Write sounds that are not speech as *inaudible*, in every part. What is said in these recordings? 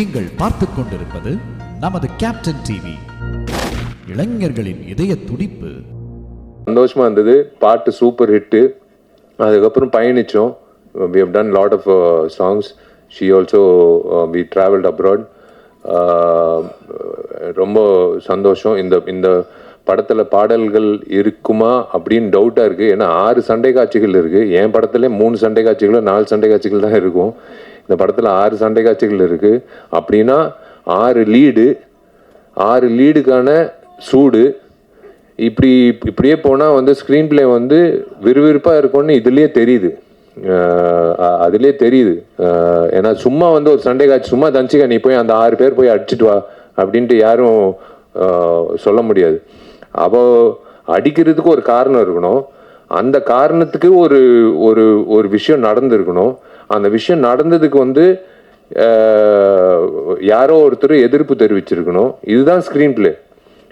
நீங்கள் பார்த்துக் கொண்டிருப்பது நமது கேப்டன் டிவி இளைஞர்களின் இதய துடிப்பு. சந்தோஷமா இருந்தது. பாட்டு சூப்பர் ஹிட்டு அதுக்கப்புறம் பயணித்தோம் we have done lot of songs she also we travelled abroad ரொம்ப சந்தோஷம். இந்த இந்த படத்தில் பாடல்கள் இருக்குமா அப்படின்னு டவுட்டாக இருக்குது ஏன்னா ஆறு சண்டை காட்சிகள் இருக்குது என் படத்துல மூணு சண்டை காட்சிகளோ நாலு சண்டை காட்சிகள் தான் இருக்கும். இந்த படத்தில் ஆறு சண்டை காட்சிகள் இருக்குது அப்படின்னா ஆறு லீடு. ஆறு லீடுக்கான சூடு. இப்படி இப்படியே போனால் வந்து ஸ்க்ரீன் ப்ளே வந்து விறுவிறுப்பாக இருக்கும்னு இதுலேயே தெரியுது. அதுலேயே தெரியுது. ஏன்னா சும்மா வந்து ஒரு சண்டை காட்சி சும்மா தனிச்சிக்க நீ போய் அந்த ஆறு பேர் போய் அடிச்சிட்டு வா அப்படின்ட்டு யாரும் சொல்ல முடியாது. அப்போ அடிக்கிறதுக்கு ஒரு காரணம் இருக்கணும். அந்த காரணத்துக்கு ஒரு ஒரு ஒரு விஷயம் நடந்திருக்கணும். அந்த விஷயம் நடந்ததுக்கு வந்து யாரோ ஒருத்தர் எதிர்ப்பு தெரிவிச்சிருக்கணும். இதுதான் ஸ்க்ரீன் பிளே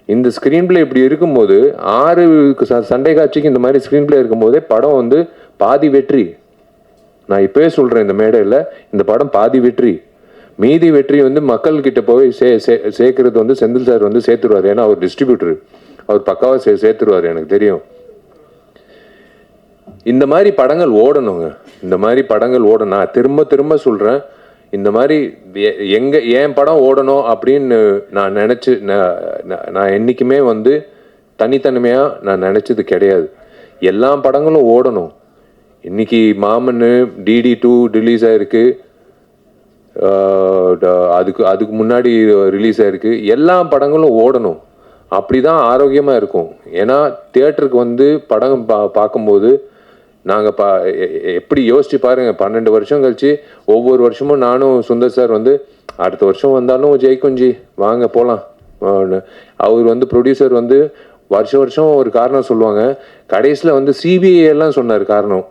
இந்த ஸ்க்ரீன் பிளே இப்படி இருக்கும்போது ஆறு ச- சண்டை காட்சிக்கு இந்த மாதிரி ஸ்க்ரீன் பிளே இருக்கும்போதே படம் வந்து பாதி வெற்றி. நான் இப்போயே சொல்கிறேன் இந்த மேடையில் இந்த படம் பாதி வெற்றி. மீதி வெற்றி வந்து மக்கள் கிட்ட போய் சே சே- சேர்க்கறது வந்து செந்தில் சார் வந்து சேர்த்துருவார். ஏன்னா அவர் டிஸ்ட்ரிபியூட்டர் அவர் பக்காவாக சே சேர்த்துருவார் எனக்கு தெரியும். இந்த மாதிரி படங்கள் ஓடணுங்க. இந்த மாதிரி படங்கள் ஓடணும். நான் திரும்ப திரும்ப சொல்கிறேன் இந்த மாதிரி எ- எங்க என் படம் ஓடணும் அப்படின்னு நான் நினச்சி நான் நான்- வந்து தனித்தனிமையாக நான் நினச்சது கிடையாது. எல்லா படங்களும் ஓடணும். இன்னைக்கு மாமன் டிடி டூ ரிலீஸ் ஆயிருக்கு. அதுக்கு அதுக்கு முன்னாடி ரிலீஸ் ஆயிருக்கு. எல்லா படங்களும் ஓடணும். அப்படிதான் ஆரோக்கியமாக இருக்கும். ஏன்னா தியேட்டருக்கு வந்து படம் பா பார்க்கும்போது நாங்கள் பா எப்படி யோசிச்சு பாருங்க பன்னெண்டு வருஷம் கழிச்சு ஒவ்வொரு வருஷமும் நானும் சுந்தர் சார் வந்து அடுத்த வருஷம் வந்தாலும் ஜெயிக்கும் ஜி வாங்க போகலாம் அவர் வந்து ப்ரொடியூசர் வந்து வருஷம் வருஷம் ஒரு காரணம் சொல்லுவாங்க. கடைசியில் வந்து சிபிஐ எல்லாம் சொன்னார் காரணம்.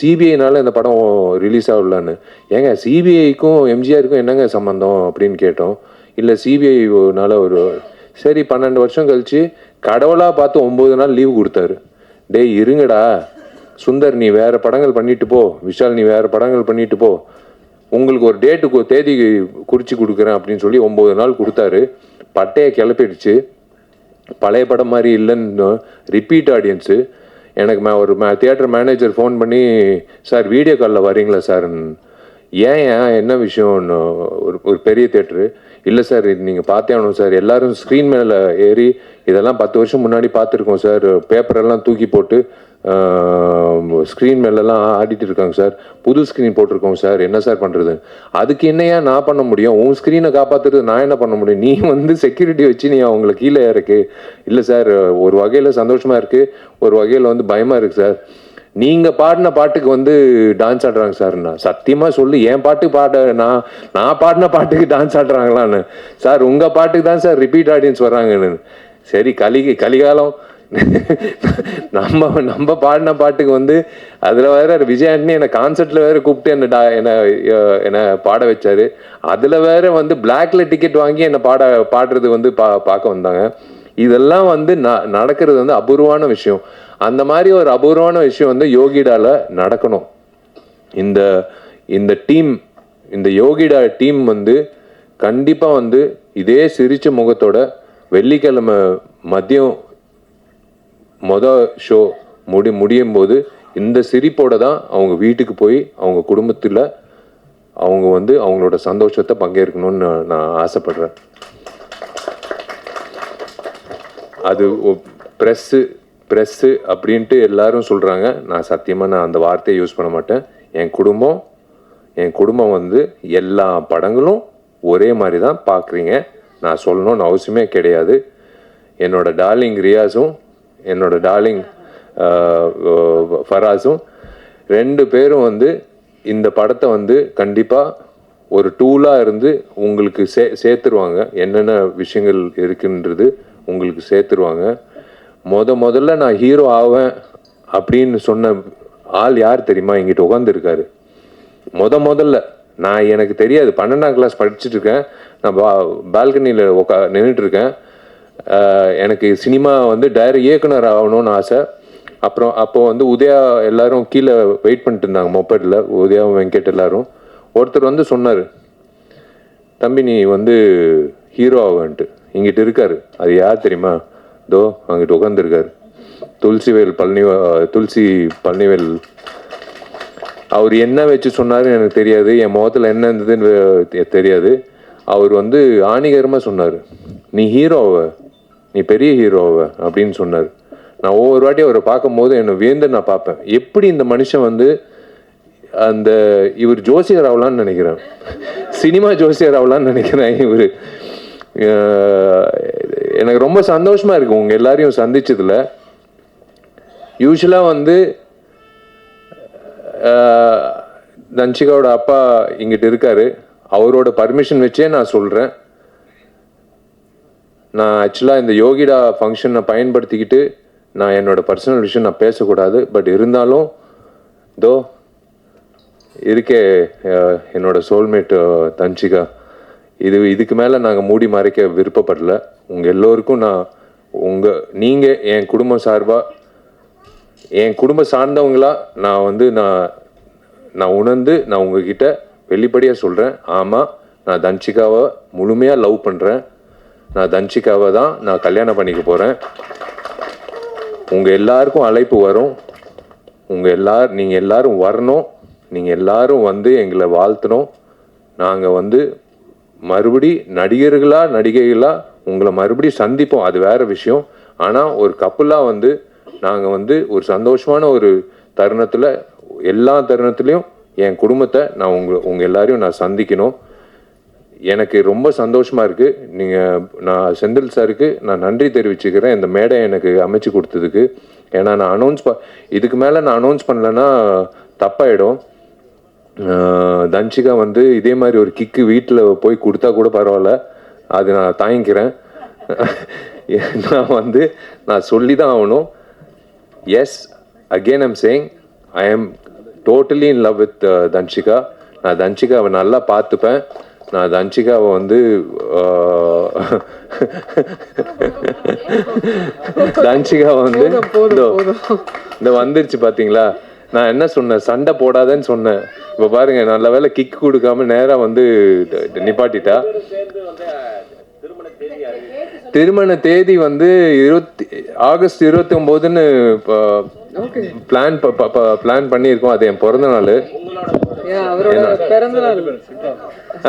சிபிஐனால இந்த படம் ரிலீஸ் ஆகலான்னு. ஏங்க சிபிஐக்கும் எம்ஜிஆருக்கும் என்னங்க சம்மந்தம் அப்படின்னு கேட்டோம். இல்லை சிபிஐனால ஒரு சரி பன்னெண்டு வருஷம் கழிச்சு கடவுளாக பார்த்து ஒம்பது நாள் லீவு கொடுத்தாரு. டேய் இருங்கடா. சுந்தர் நீ வேறு படங்கள் பண்ணிட்டு போ. விஷால் நீ வேறு படங்கள் பண்ணிட்டு போ. உங்களுக்கு ஒரு டேட்டுக்கு தேதி குறித்து கொடுக்குறேன் அப்படின்னு சொல்லி ஒம்பது நாள் கொடுத்தாரு. பட்டையை கிளப்பிடுச்சு. பழைய படம் மாதிரி இல்லைன்னு ரிப்பீட் ஆடியன்ஸு எனக்கு மே ஒரு மே தியேட்டர் மேனேஜர் ஃபோன் பண்ணி சார் வீடியோ காலில் வரீங்களா சார்? ஏன் ஏன் என்ன விஷயம்னு ஒரு ஒரு பெரிய தேட்டரு இல்லை சார் இது நீங்கள் பார்த்தே ஆகணும் சார். எல்லாரும் ஸ்க்ரீன் மேலே ஏறி இதெல்லாம் பத்து வருஷம் முன்னாடி பார்த்துருக்கோம் சார். பேப்பரெல்லாம் தூக்கி போட்டு ஸ்க்ரீன் மேலெல்லாம் ஆடிட்டு இருக்காங்க சார். புது ஸ்க்ரீன் போட்டிருக்கோம் சார். என்ன சார் பண்ணுறது அதுக்கு என்னையா நான் பண்ண முடியும்? உன் ஸ்க்ரீனை காப்பாற்றுறது நான் என்ன பண்ண முடியும்? நீ வந்து செக்யூரிட்டி வச்சு நீ அவங்கள கீழே இறக்கு. இல்லை சார் ஒரு வகையில் சந்தோஷமாக இருக்கு. ஒரு வகையில் வந்து பயமாக இருக்குது சார். நீங்கள் பாடின பாட்டுக்கு வந்து டான்ஸ் ஆடுறாங்க சார் நான் சொல்லி சொல்லு என் பாட்டு பாட நான் நான் பாடின பாட்டுக்கு டான்ஸ் ஆடுறாங்களான்னு. சார் உங்கள் பாட்டுக்கு தான் சார் ரிப்பீட் ஆடியன்ஸ் வர்றாங்கன்னு. சரி கலிகை கலிகாலம். *laughs* நம்ம நம்ம பாடின பாட்டுக்கு வந்து அதில் வேற விஜய் ஆண்டனி என்னை கான்சர்ட்ல வேற கூப்பிட்டு என்ன டா- என்ன என்னை பாட வச்சாரு. அதில் வேற வந்து பிளாக்ல டிக்கெட் வாங்கி என்னை பாட பாடுறது வந்து பா பார்க்க வந்தாங்க. இதெல்லாம் வந்து ந- நடக்கிறது வந்து அபூர்வமான விஷயம். அந்த மாதிரி ஒரு அபூர்வமான விஷயம் வந்து யோகிடால நடக்கணும். இந்த இந்த டீம் இந்த யோகிடா டீம் வந்து கண்டிப்பாக வந்து இதே சிரிச்ச முகத்தோட வெள்ளிக்கிழமை மதியம் மொத ஷோ முடி முடியும் போது இந்த சிரிப்போட தான் அவங்க வீட்டுக்கு போய் அவங்க குடும்பத்தில் அவங்க வந்து அவங்களோட சந்தோஷத்தை பங்கேற்கணும்னு நான் ஆசைப்படுறேன். அது ப்ரெஸ்ஸு ப்ரெஸ்ஸு அப்படின்ட்டு எல்லாரும் சொல்கிறாங்க நான் சத்தியமாக நான் அந்த வார்த்தையை யூஸ் பண்ண மாட்டேன். என் குடும்பம் என் குடும்பம் வந்து எல்லா படங்களும் ஒரே மாதிரி தான் பார்க்குறீங்க நான் சொல்லணும்னு அவசியமே கிடையாது. என்னோடய டார்லிங் ரியாஸும் என்னோட டார்லிங் ஃபராஸும் ரெண்டு பேரும் வந்து இந்த படத்தை வந்து கண்டிப்பாக ஒரு டூலாக இருந்து உங்களுக்கு சே சேர்த்துருவாங்க. என்னென்ன விஷயங்கள் இருக்குன்றது உங்களுக்கு சேர்த்துருவாங்க. முத முதல்ல நான் ஹீரோ ஆவேன் அப்படின்னு சொன்ன ஆள் யார் தெரியுமா? எங்கிட்ட உட்காந்துருக்காரு முத முதல்ல நான் எனக்கு தெரியாது பன்னெண்டாம் கிளாஸ் படிச்சுட்டு இருக்கேன். நான் பா பால்கனியில் உக்கா நின்றுட்டு இருக்கேன். எனக்கு சினிமா வந்து டைரக்ட் இயக்குனர் ஆகணும்னு ஆசை. அப்புறம் அப்போது வந்து உதயா எல்லாரும் கீழே வெயிட் பண்ணிட்டு இருந்தாங்க மொப்பேட்டில் உதயா வெங்கட் எல்லாரும். ஒருத்தர் வந்து சொன்னார் தம்பி நீ வந்து ஹீரோ ஆகன்ட்டு. இங்கிட்டு இருக்காரு. அது யார் தெரியுமா? தோ அங்கிட்டு உட்காந்துருக்காரு துளசிவேல் பழனி துளசி பழனிவேல் அவர் என்ன வச்சு சொன்னாருன்னு எனக்கு தெரியாது. என் முகத்தில் என்ன இருந்ததுன்னு தெரியாது. அவர் வந்து ஆணிகரமாக சொன்னார். நீ ஹீரோவ நீ பெரிய ஹீரோவ அப்படின்னு சொன்னார். நான் ஒவ்வொரு வாட்டி அவரை பார்க்கும்போது என்னை வேந்து நான் பார்ப்பேன். எப்படி இந்த மனுஷன் வந்து அந்த இவர் ஜோசியர் ஆகலான்னு நினைக்கிறேன். சினிமா ஜோசியர் ஆகலான்னு நினைக்கிறேன் இவர். எனக்கு ரொம்ப சந்தோஷமாக இருக்குது உங்கள் எல்லாரையும் சந்திச்சதுல. யூஸ்வலாக வந்து ஆஹ், தன்ஷிகாவோட அப்பா இங்கிட்டு இருக்காரு. அவரோட பர்மிஷன் வச்சே நான் சொல்கிறேன் நான் ஆக்சுவலாக இந்த யோகிடா ஃபங்க்ஷனை பயன்படுத்திக்கிட்டு நான் என்னோட பர்சனல் விஷயம் நான் பேசக்கூடாது. பட் இருந்தாலும் தோ இருக்கே என்னோடய என்னோட சோல்மேட் தன்ஷிகா. இது இதுக்கு மேலே நாங்கள் மூடி மறைக்க விருப்பப்படல. உங்கள் எல்லோருக்கும் நான் உங்கள் நீங்கள் என் குடும்பம் சார்பாக என் குடும்பம் சார்ந்தவங்களா நான் வந்து நான் நான் உணர்ந்து நான் உங்ககிட்ட வெளிப்படையாக சொல்கிறேன் ஆமாம் நான் தன்ஷிகாவை முழுமையாக லவ் பண்ணுறேன் நான் தன்ஷிகாவை தான் நான் கல்யாணம் பண்ணிக்க போகிறேன் உங்கள் எல்லாருக்கும் அழைப்பு வரும். உங்கள் எல்லார் நீங்கள் எல்லோரும் வரணும். நீங்கள் எல்லாரும் வந்து எங்களை வாழ்த்தணும். நாங்கள் வந்து மறுபடி நடிகர்களா நடிகைகளா உங்களை மறுபடி சந்திப்போம். அது வேற விஷயம். ஆனால் ஒரு கப்புலாக வந்து நாங்கள் வந்து ஒரு சந்தோஷமான ஒரு தருணத்தில் எல்லா தருணத்துலேயும் என் குடும்பத்தை நான் உங்கள் உங்கள் எல்லாரையும் நான் சந்திக்கணும். எனக்கு ரொம்ப சந்தோஷமாக இருக்குது நீங்கள் நான் செந்தில் சாருக்கு நான் நன்றி தெரிவிச்சுக்கிறேன். இந்த மேடை எனக்கு அமைச்சு கொடுத்ததுக்கு. ஏன்னா நான் அனௌன்ஸ் ப இதுக்கு மேலே நான் அனௌன்ஸ் பண்ணலன்னா தப்பாயிடும். தன்ஷிகா வந்து இதே மாதிரி ஒரு கிக்கு வீட்டில் போய் கொடுத்தா கூட பரவாயில்ல. அது நான் தாங்கிக்கிறேன். *laughs* நான் வந்து நான் சொல்லி தான் ஆகணும் yes again I'm saying I am totally in love with Dhanshika. நான் தன்ஷிகாவை நல்லா பார்த்துப்பேன். நான் தன்ஷிகாவை வந்து *laughs* தன்ஷிகாவை வந்து இந்த வந்துருச்சு பாத்தீங்களா? நான் என்ன சொன்னேன்? சண்டை போடாதேன்னு சொன்னேன். இப்போ பாருங்க நல்ல வேளை கிக் கொடுக்காம நேரா வந்து நிப்பாட்டிட்டா. திருமண தேதி வந்து இருபத்தி ஆகஸ்ட் இருபத்தி ஒன்பதுன்னு பிளான் பிளான் பண்ணியிருக்கோம். அது என் பிறந்த நாள்.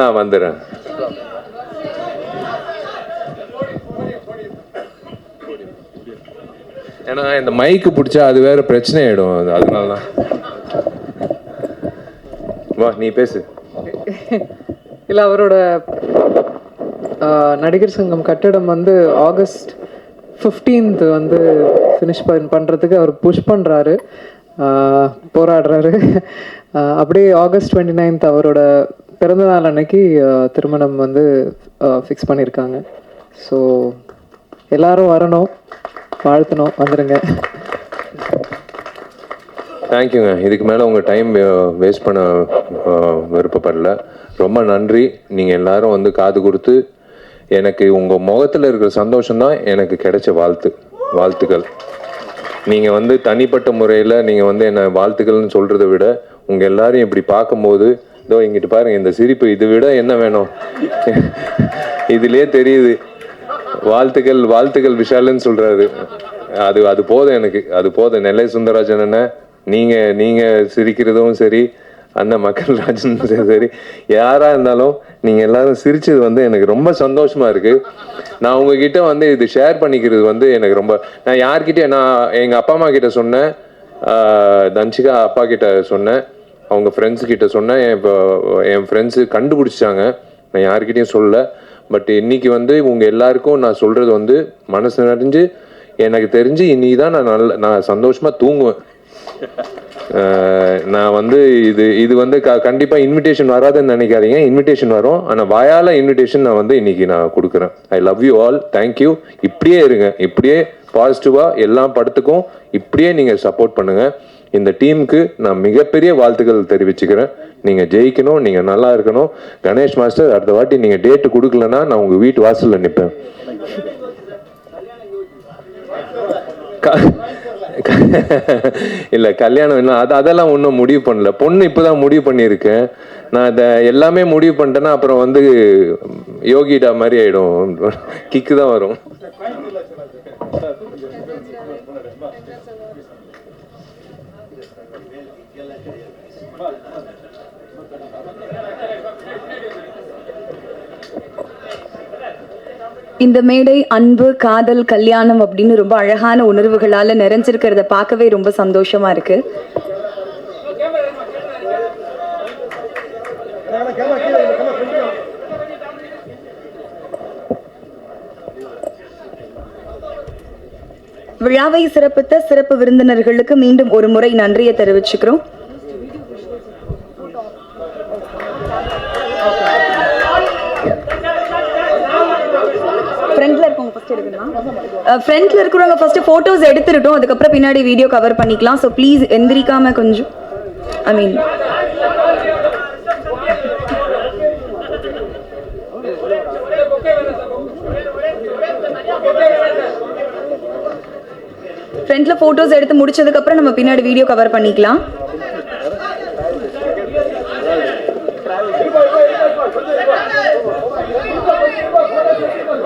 ஆ வந்துடுறேன். ஏன்னா இந்த மைக்கு பிடிச்சா அது வேற பிரச்சனை ஆயிடும் அது- அதனால தான் வா நீ பேசு. இல்ல அவரோட ஆஹ், நடிகர் சங்கம் கட்டடம் வந்து ஆகஸ்ட் 15th வந்து ஃபினிஷ் பண்ணுறதுக்கு அவர் புஷ் பண்ணுறாரு போராடுறாரு. ஆஹ், அப்படியே ஆகஸ்ட் 29th அவரோட பிறந்த நாள் அன்னைக்கு ஆஹ், திருமணம் வந்து ஃபிக்ஸ் பண்ணியிருக்காங்க ஸோ எல்லாரும் வரணும். வாழ்த்தணும். வந்துருங்க. தேங்க்யூங்க இதுக்கு மேலே உங்கள் டைம் வேஸ்ட் பண்ண விருப்பப்படல. ரொம்ப நன்றி. நீங்கள் எல்லாரும் வந்து காது கொடுத்து எனக்கு உங்கள் முகத்தில் இருக்கிற சந்தோஷம் தான் எனக்கு கிடைச்ச வாழ்த்து வாழ்த்துக்கள். நீங்கள் வந்து தனிப்பட்ட முறையில் நீங்கள் வந்து என்ன வாழ்த்துக்கள்னு சொல்கிறத விட உங்கள் எல்லாரையும் இப்படி பார்க்கும்போது இதோ இங்கிட்டு பாருங்கள் இந்த சிரிப்பு இதை விட என்ன வேணும்? *laughs* இதுலேயே தெரியுது. வாழ்த்துக்கள் வாழ்த்துக்கள் விஷாலுன்னு சொல்றாரு. அது அது போதும் எனக்கு. அது போதும். நெல்லை சுந்தரராஜன் அண்ணன் நீங்க நீங்க சிரிக்கிறதும் சரி அண்ணன் மக்கள் ராஜன் சரி யாரா இருந்தாலும் நீங்க எல்லாரும் சிரிச்சது வந்து எனக்கு ரொம்ப சந்தோஷமா இருக்கு. நான் உங்ககிட்ட வந்து இது ஷேர் பண்ணிக்கிறது வந்து எனக்கு ரொம்ப நான் யார்கிட்ட நான் எங்க அப்பா அம்மா கிட்ட சொன்னேன் ஆஹ் தன்ஷிகா அப்பா கிட்ட சொன்னேன் அவங்க ஃப்ரெண்ட்ஸ் கிட்ட சொன்னேன் என் இப்போ என் ஃப்ரெண்ட்ஸு கண்டுபிடிச்சாங்க நான் யார்கிட்டயும் சொல்லலை. பட் இன்னைக்கு வந்து இவங்க எல்லாருக்கும் நான் சொல்றது வந்து மனசு நிறைஞ்சு எனக்கு தெரிஞ்சு இன்னைக்கு தான் நான் நல்ல நான் சந்தோஷமா தூங்குவேன். நான் வந்து இது இது வந்து க கண்டிப்பா இன்விடேஷன் வராதுன்னு நினைக்காதீங்க. இன்விடேஷன் வரும். ஆனா வாயால இன்விடேஷன் நான் வந்து இன்னைக்கு நான் கொடுக்குறேன். I love you all thank you இப்படியே இருங்க. இப்படியே பாசிட்டிவா எல்லா படத்துக்கும் இப்படியே நீங்க சப்போர்ட் பண்ணுங்க. இந்த டீமுக்கு நான் மிகப்பெரிய வாழ்த்துக்கள் தெரிவிச்சுக்கிறேன். நீங்கள் ஜெயிக்கணும் நீங்கள் நல்லா இருக்கணும். கணேஷ் மாஸ்டர் அடுத்த வாட்டி நீங்கள் டேட்டு கொடுக்கலன்னா நான் உங்கள் வீட்டு வாசலில் நிற்பேன் க- கல்யாணம் இன்னும் அது அதெல்லாம் ஒன்றும் முடிவு பண்ணல. பொண்ணு இப்போ தான் முடிவு பண்ணியிருக்கேன். நான் அதை எல்லாமே முடிவு பண்ணிட்டேன்னா அப்புறம் வந்து யோகிடா மாதிரி ஆகிடும் கிக்கு *laughs* தான் வரும். இந்த மேடை அன்பு காதல் கல்யாணம் அப்படின்னு ரொம்ப அழகான உணர்வுகளால நிறைஞ்சிருக்கிறத பார்க்கவே ரொம்ப சந்தோஷமா இருக்கு. விழாவை சிறப்பித்த சிறப்பு விருந்தினர்களுக்கு மீண்டும் ஒரு முறை நன்றியை தெரிவிச்சுக்கிறோம். Uh, ஃப்ரண்ட்ல இருக்கிறவங்க ஃபர்ஸ்ட் போட்டோஸ் எடுத்துட்டோம் அதுக்கப்புறம் பின்னாடி வீடியோ கவர் பண்ணிக்கலாம். ஸோ ப்ளீஸ் எந்திரிக்காம கொஞ்சம். ஐ மீன் ஃப்ரண்ட்ல போட்டோஸ் எடுத்து முடிச்சதுக்கப்புறம் நம்ம பின்னாடி வீடியோ கவர் பண்ணிக்கலாம்.